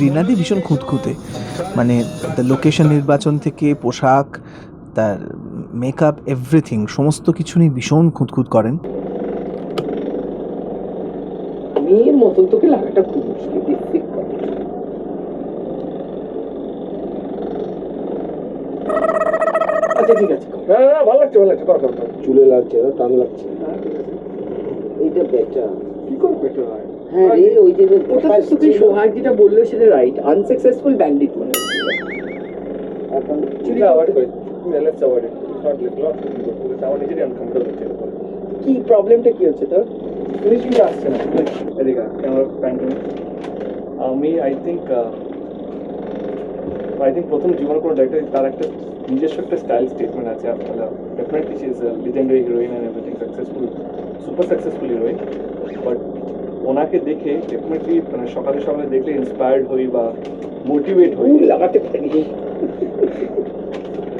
নয়নাদি ভীষণ খুঁতখুঁতে। মানে তার লোকেশন নির্বাচন থেকে পোশাক তার মেকআপ এভরিথিং সমস্ত কিছু নিয়ে ভীষণ খুঁতখুঁত করেন। মেয়ের মতন তোকে লাগাটা খুব মুশকিল আচ্ছা ঠিক আছে কর। না না না, ভালো লাগছে ভালো লাগছে কর কর কর। চুলে লাগছে না টান লাগছে। এইটা বেটার কি করে বেটার হয়? হ্যাঁ রে ওই যে ওটা সোহাগ যেটা বলল সেটা রাইট আনসাকসেসফুল ব্যান্ডিট মনে এখন চুরি অ্যাভয়েড করি let's avoid it not lot আমার নিজেরই আনকমফর্টেবল হচ্ছে কি প্রবলেমটা কি হচ্ছে তোর? ফিনিশিংটা আসছে না। এদিকে ক্যামেরা প্যান্ট আমি আই থিঙ্ক আই থিঙ্ক প্রথম জীবনে কোনো ডাইরেক্টর তার একটা নিজস্ব একটা স্টাইল স্টেটমেন্ট আছে আপনার definitely she is legendary heroine and everything successful super successful heroine but ওনাকে দেখে ডেফিনেটলি মানে সকালে সকালে দেখলে ইন্সপায়ার্ড হই বা মোটিভেট হই। লাগাতে পারি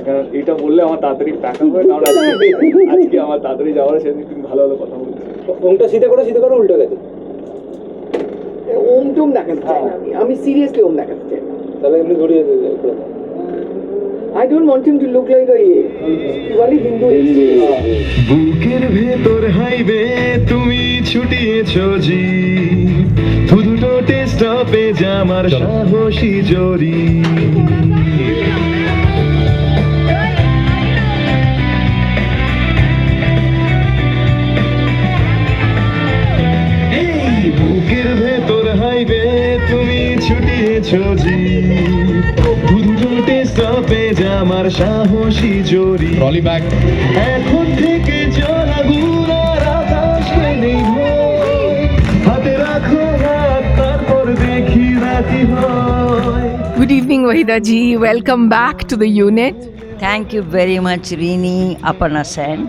কারণ এটা বললে আমার তাড়াতাড়ি প্যাক হয় কারণ আজকে আজকে আমার তাড়াতাড়ি যাওয়ার সেদিন তুমি ভালো ভালো কথা বলছি। ওমটা সিধা করে সিধা করে উল্টো গেছে। ওম টোম দেখাতে চাই আমি। আমি সিরিয়াসলি ওম দেখাতে চাই তাহলে এমনি ঘুরিয়ে করে I don't want him to look like a বলি হিন্দু বুকের ভেতর হাইবে তুমি ছুটিয়েছ জি দুটো টেস্ট পে আমার সাহসী জরি। বুকের ভেতর হাইবে তুমি ছুটিয়েছ জি আমার সাহসী জরি ট্রলি ব্যাগ এখন থেকে জলাগুলো আর আকাশে নেই। হাতে রাখো হাত তারপর দেখি রাতি হয় Good evening, Wahida ji. Welcome back to the unit. Thank you very much, Rini Aparna Sen,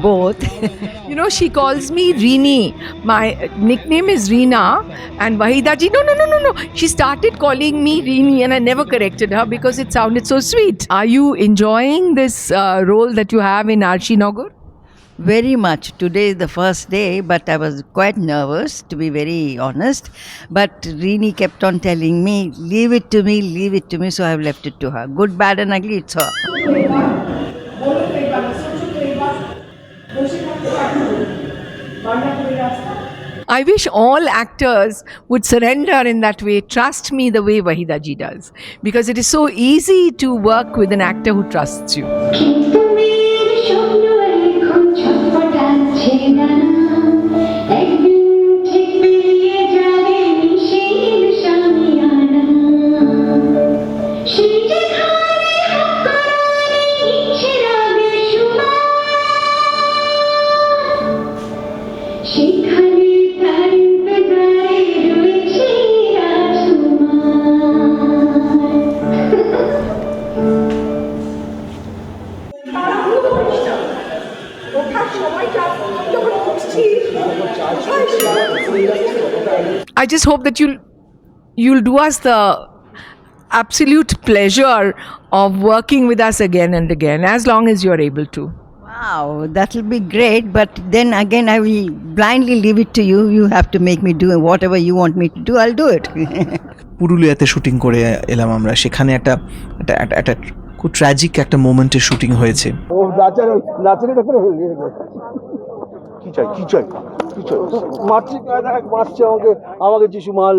both. You know, she calls me Rini. My nickname is Reena. And Wahida ji, no, no, no, no, no. She started calling me Rini, and I never corrected her because it sounded so sweet. Are you enjoying this uh, role that you have in Arshi Nagar? Very much. Today is the first day, but I was quite nervous, to be very honest. But Rini kept on telling me, leave it to me, leave it to me, so I've left it to her. Good, bad, and ugly, it's her. I wish all actors would surrender in that way, trust me the way Wahida ji does. Because it is so easy to work with an actor who trusts you. I just hope that you'll you'll do us the absolute pleasure of working with us again and again as long as you're able to. Wow, that'll be great, but then again, I will blindly leave it to you. You have to make me do whatever you want me to do, I'll do it. পুরুলিয়াতে shooting করে এলাম আমরা সেখানে একটা একটা একটা- একটা খুব ট্র্যাজিক একটা মোমেন্টের শুটিং হয়েছে ও নাচার নাচারিটা করে কি চাই? কি চাই? কি চাই? মারছি আমাকে আমাকে যিশু মাল